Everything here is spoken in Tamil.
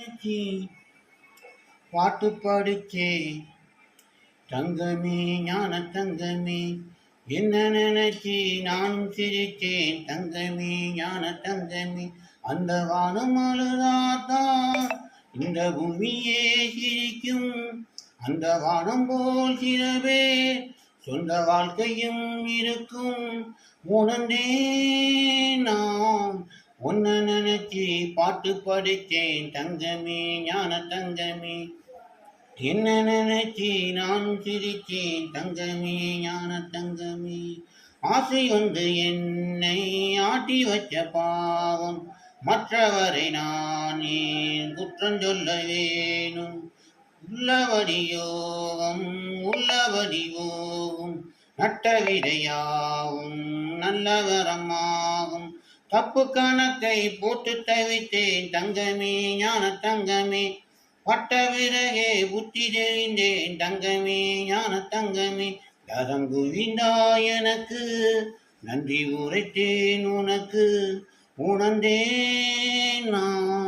நினைச்சி பாட்டு படிச்சே. தங்கமே ஞான தங்கமே என்ன நினைச்சி நானும் சிரிச்சேன் தங்கமே ஞான தங்கமே அந்த வானம் அழுதாதான் இந்த பூமியே சிரிக்கும் அந்த வானம் போல் சிறவே சொந்த வாழ்க்கையும் இருக்கும் உணர்ந்தே நான். உன்னை படிச்சு பாட்டு படித்தேன் தங்கமே ஞான தங்கமே. என்ன நினைச்சி நான் சிரிச்சேன் தங்கமே ஞான தங்கமே. ஆசை வந்து என்னை ஆட்டி வச்ச பாவம் மற்றவரை நானே குற்றம் சொல்ல வேணும்? உள்ளவடியோகம் உள்ளவடியோகம் உள்ளபடி நட்ட விதையாகும் நல்லவரம்மா தப்பு கணக்கை போட்டு தவித்தேன். தங்கமே ஞான தங்கமே பட்ட விறகே புத்தி தெரிந்தேன். தங்கமே ஞான தங்கமே தரம் குவிந்தா எனக்கு. நன்றி உரைத்தேன் உனக்கு. உணர்ந்தேன் நான்.